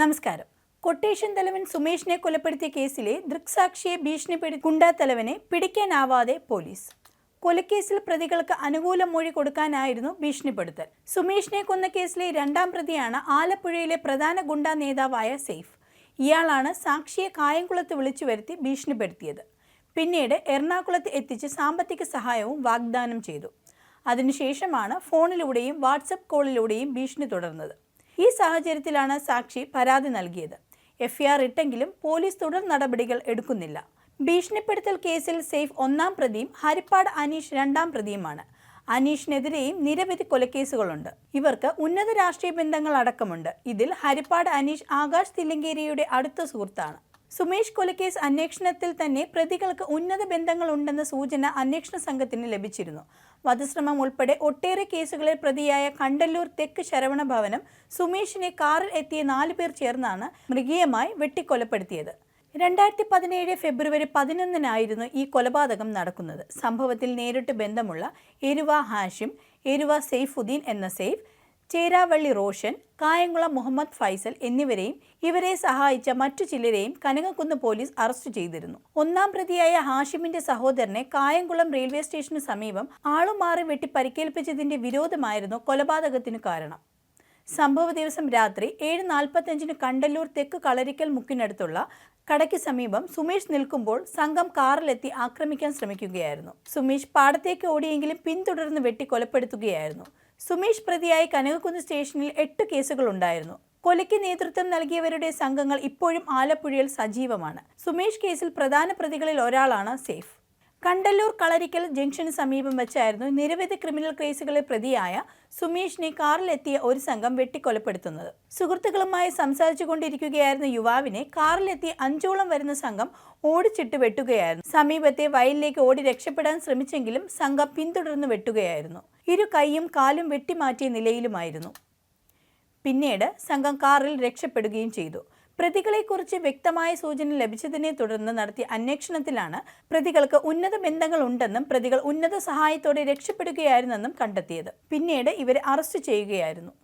നമസ്കാരം. കൊട്ടേഷൻ തലവൻ സുമേഷിനെ കൊലപ്പെടുത്തിയ കേസിലെ ദൃക്സാക്ഷിയെ ഭീഷണിപ്പെടുത്തി ഗുണ്ടാത്തലവനെ പിടിക്കാനാവാതെ പോലീസ്. കൊലക്കേസിൽ പ്രതികൾക്ക് അനുകൂല മൊഴി കൊടുക്കാനായിരുന്നു ഭീഷണിപ്പെടുത്തൽ. സുമേഷിനെ കൊന്ന കേസിലെ രണ്ടാം പ്രതിയാണ് ആലപ്പുഴയിലെ പ്രധാന ഗുണ്ടാ നേതാവായ സെയ്ഫ്. ഇയാളാണ് സാക്ഷിയെ കായംകുളത്ത് വിളിച്ചു വരുത്തി ഭീഷണിപ്പെടുത്തിയത്. പിന്നീട് എറണാകുളത്ത് എത്തിച്ച് സാമ്പത്തിക സഹായവും വാഗ്ദാനം ചെയ്തു. അതിനുശേഷമാണ് ഫോണിലൂടെയും വാട്സപ്പ് കോളിലൂടെയും ഭീഷണി തുടർന്നത്. ഈ സാഹചര്യത്തിലാണ് സാക്ഷി പരാതി നൽകിയത്. എഫ്ഐആർ ഇട്ടെങ്കിലും പോലീസ് തുടർ നടപടികൾ എടുക്കുന്നില്ല. ഭീഷണിപ്പെടുത്തൽ കേസിൽ സേഫ് ഒന്നാം പ്രതിയും ഹരിപ്പാട് അനീഷ് രണ്ടാം പ്രതിയുമാണ്. അനീഷിനെതിരെയും നിരവധി കൊലക്കേസുകളുണ്ട്. ഇവർക്ക് ഉന്നത രാഷ്ട്രീയ ബന്ധങ്ങൾ അടക്കമുണ്ട് ഇതിൽ ഹരിപ്പാട് അനീഷ് ആകാശ് തില്ലങ്കേരിയുടെ അടുത്ത സുഹൃത്താണ്. സുമേഷ് കൊലക്കേസ് അന്വേഷണത്തിൽ തന്നെ പ്രതികൾക്ക് ഉന്നത ബന്ധങ്ങളുണ്ടെന്ന സൂചന അന്വേഷണ സംഘത്തിന് ലഭിച്ചിരുന്നു. വധശ്രമം ഉൾപ്പെടെ ഒട്ടേറെ കേസുകളിൽ പ്രതിയായ കണ്ടല്ലൂർ തെക്ക് ശരവണ ഭവനം സുമേഷിനെ കാറിൽ എത്തിയ നാലു പേർ ചേർന്നാണ് മൃഗീയമായി വെട്ടിക്കൊലപ്പെടുത്തിയത്. രണ്ടായിരത്തി പതിനേഴ് ഫെബ്രുവരി പതിനൊന്നിനായിരുന്നു ഈ കൊലപാതകം നടക്കുന്നത്. സംഭവത്തിൽ നേരിട്ട് ബന്ധമുള്ള എരുവ ഹാഷിം എരുവ സെയ്ഫുദ്ദീൻ എന്ന സെയ്ഫ് ചേരാവള്ളി റോഷൻ കായംകുളം മുഹമ്മദ് ഫൈസൽ എന്നിവരെയും ഇവരെ സഹായിച്ച മറ്റു ചിലരെയും കനകക്കുന്ന് പോലീസ് അറസ്റ്റ് ചെയ്തിരുന്നു. ഒന്നാം പ്രതിയായ ഹാഷിമിന്റെ സഹോദരനെ കായംകുളം റെയിൽവേ സ്റ്റേഷന് സമീപം ആളുമാറി വെട്ടി പരിക്കേൽപ്പിച്ചതിന്റെ വിരോധമായിരുന്നു കൊലപാതകത്തിനു കാരണം. സംഭവ ദിവസം രാത്രി ഏഴ് നാൽപ്പത്തഞ്ചിന് കണ്ടല്ലൂർ തെക്ക് കളരിക്കൽ മുക്കിനടുത്തുള്ള കടയ്ക്ക് സമീപം സുമേഷ് നിൽക്കുമ്പോൾ സംഘം കാറിലെത്തി ആക്രമിക്കാൻ ശ്രമിക്കുകയായിരുന്നു. സുമേഷ് പാടത്തേക്ക് ഓടിയെങ്കിലും പിന്തുടർന്ന് വെട്ടി കൊലപ്പെടുത്തുകയായിരുന്നു സുമേഷ് പ്രതിയായി കനകക്കുന്ന് സ്റ്റേഷനിൽ എട്ട് കേസുകളുണ്ടായിരുന്നു കൊലയ്ക്ക് നേതൃത്വം നൽകിയവരുടെ സംഘങ്ങൾ ഇപ്പോഴും ആലപ്പുഴയിൽ സജീവമാണ്. സുമേഷ് കേസിൽ പ്രധാന പ്രതികളിൽ ഒരാളാണ് സേഫ്. കണ്ടല്ലൂർ കളരിക്കൽ ജംഗ്ഷന് സമീപം വെച്ചായിരുന്നു നിരവധി ക്രിമിനൽ കേസുകളിൽ പ്രതിയായ സുമേഷിനെ കാറിലെത്തിയ ഒരു സംഘം വെട്ടിക്കൊലപ്പെടുത്തുന്നത്. സുഹൃത്തുക്കളുമായി സംസാരിച്ചു കൊണ്ടിരിക്കുകയായിരുന്ന യുവാവിനെ കാറിലെത്തി അഞ്ചോളം വരുന്ന സംഘം ഓടിച്ചിട്ട് വെട്ടുകയായിരുന്നു. സമീപത്തെ വയലിലേക്ക് ഓടി രക്ഷപ്പെടാൻ ശ്രമിച്ചെങ്കിലും സംഘം പിന്തുടർന്ന് വെട്ടുകയായിരുന്നു. ഇരു കൈയും കാലും വെട്ടിമാറ്റിയ നിലയിലുമായിരുന്നു. പിന്നീട് സംഘം കാറിൽ രക്ഷപ്പെടുകയും ചെയ്തു. പ്രതികളെക്കുറിച്ച് വ്യക്തമായ സൂചന ലഭിച്ചതിനെ തുടർന്ന് നടത്തിയ അന്വേഷണത്തിലാണ് പ്രതികൾക്ക് ഉന്നത ബന്ധങ്ങൾ ഉണ്ടെന്നും പ്രതികൾ ഉന്നത സഹായത്തോടെ രക്ഷപ്പെടുകയായിരുന്നെന്നും കണ്ടെത്തിയത്. പിന്നീട് ഇവരെ അറസ്റ്റ് ചെയ്യുകയായിരുന്നു.